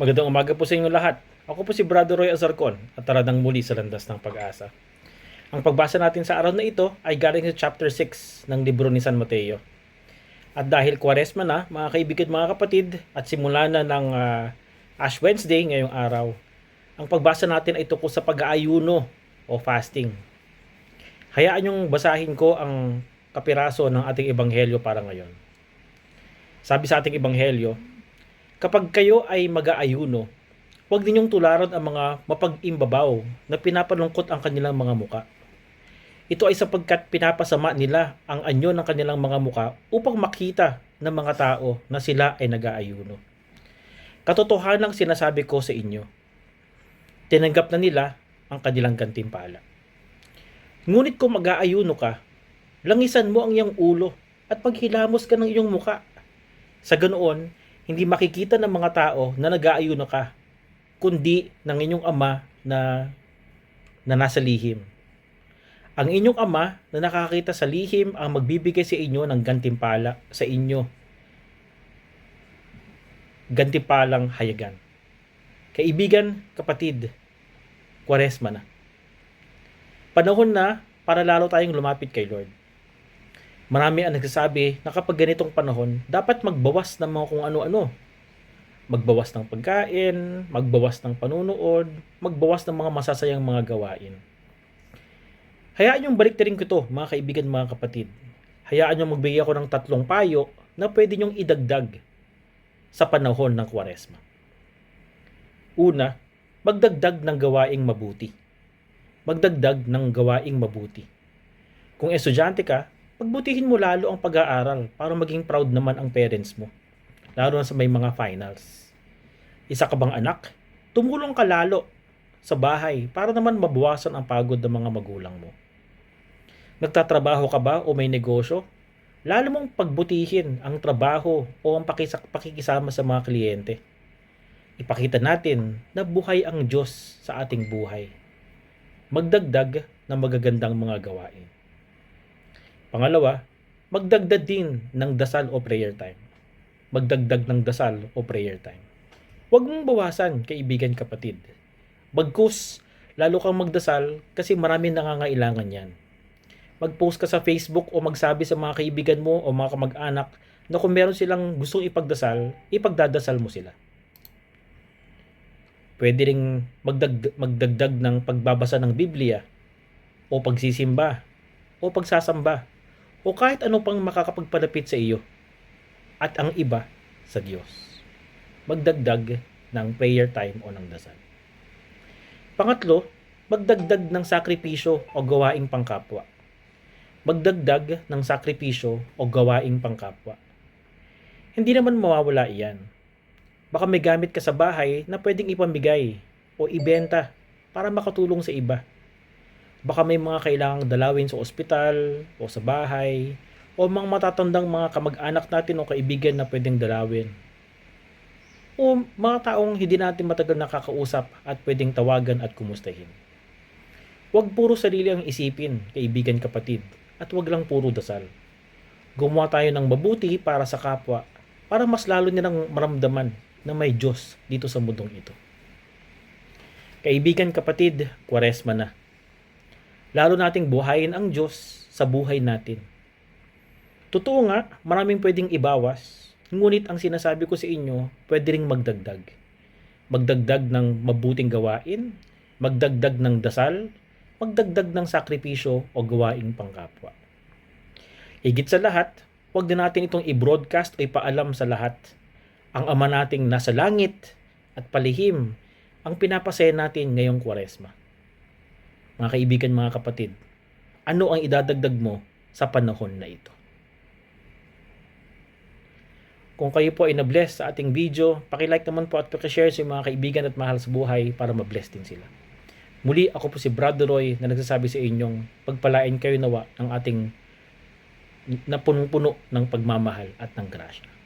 Magandang umaga po sa inyo lahat. Ako po si Brother Roy Azarcon at taradang muli sa landas ng pag-asa. Ang pagbasa natin sa araw na ito ay galing sa chapter 6 ng libro ni San Mateo. At dahil kwaresma na, mga kaibigan mga kapatid, at simula na ng ah, Ash Wednesday ngayong araw, ang pagbasa natin ay tungkol sa pag-aayuno o fasting. Hayaan yung basahin ko ang kapiraso ng ating ebanghelyo para ngayon. Sabi sa ating ebanghelyo, Kapag kayo ay mag-aayuno, huwag ninyong tularan ang mga mapag-imbabaw na pinapalungkot ang kanilang mga muka. Ito ay sapagkat pinapasama nila ang anyo ng kanilang mga muka upang makita ng mga tao na sila ay nag-aayuno. Katotohanang sinasabi ko sa inyo, tinanggap na nila ang kanilang gantimpala. Ngunit kung mag-aayuno ka, langisan mo ang iyong ulo at paghilamos ka ng iyong muka. Sa ganoon, hindi makikita ng mga tao na nag-aayuno ka, kundi ng inyong ama na, na nasa lihim. Ang inyong ama na nakakita sa lihim ang magbibigay sa inyo ng gantimpala sa inyo. Gantimpalang hayagan. Kaibigan, kapatid, kwaresma na. Panahon na para lalo tayong lumapit kay Lord. Marami ang nagsasabi na kapag ganitong panahon, dapat magbawas ng mga kung ano-ano. Magbawas ng pagkain, magbawas ng panunood, magbawas ng mga masasayang mga gawain. Hayaan yung baliktarin ko to, mga kaibigan, mga kapatid. Hayaan yung magbigay ako ng tatlong payo na pwede nyong idagdag sa panahon ng kwaresma. Una, magdagdag ng gawaing mabuti. Magdagdag ng gawaing mabuti. Kung estudyante ka, pagbutihin mo lalo ang pag-aaral para maging proud naman ang parents mo. Lalo na sa may mga finals. Isa ka bang anak? Tumulong ka lalo sa bahay para naman mabawasan ang pagod ng mga magulang mo. Nagtatrabaho ka ba o may negosyo? Lalo mong pagbutihin ang trabaho o ang pakikisama sa mga kliyente. Ipakita natin na buhay ang Diyos sa ating buhay. Magdagdag ng magagandang mga gawain. Pangalawa, magdagdag din ng dasal o prayer time. Magdagdag ng dasal o prayer time. Huwag mong bawasan, kaibigan kapatid. Bagkus, lalo kang magdasal kasi marami nangangailangan yan. Mag-post ka sa Facebook o magsabi sa mga kaibigan mo o mga kamag-anak na kung meron silang gustong ipagdasal, ipagdadasal mo sila. Pwede ring magdag- magdagdag ng pagbabasa ng Biblia o pagsisimba o pagsasamba o kahit ano pang makakapagpalapit sa iyo at ang iba sa Diyos. Magdagdag ng prayer time o ng dasal. Pangatlo, magdagdag ng sakripisyo o gawaing pangkapwa. Magdagdag ng sakripisyo o gawaing pangkapwa. Hindi naman mawawala iyan. Baka may gamit ka sa bahay na pwedeng ipamigay o ibenta para makatulong sa iba. Baka may mga kailangang dalawin sa ospital o sa bahay o mga matatandang mga kamag-anak natin o kaibigan na pwedeng dalawin. O mga taong hindi natin matagal nakakausap at pwedeng tawagan at kumustahin. Huwag puro sarili ang isipin, kaibigan kapatid, at huwag lang puro dasal. Gumawa tayo ng mabuti para sa kapwa para mas lalo nilang maramdaman na may Diyos dito sa mundong ito. Kaibigan kapatid, kwaresma na. Lalo nating buhayin ang Diyos sa buhay natin. Totoo nga, maraming pwedeng ibawas, ngunit ang sinasabi ko sa inyo, pwede ring magdagdag. Magdagdag ng mabuting gawain, magdagdag ng dasal, magdagdag ng sakripisyo o gawaing pangkapwa. Higit sa lahat, huwag din natin itong i-broadcast o ipaalam sa lahat. Ang ama nating nasa langit at palihim ang pinapasaya natin ngayong kwaresma. Mga kaibigan, mga kapatid, ano ang idadagdag mo sa panahon na ito? Kung kayo po ay na-bless sa ating video, pakilike naman po at pakishare sa mga kaibigan at mahal sa buhay para ma-bless din sila. Muli, ako po si Brother Roy na nagsasabi sa inyong pagpalain kayo nawa ng ating na punong-puno ng pagmamahal at ng grasya.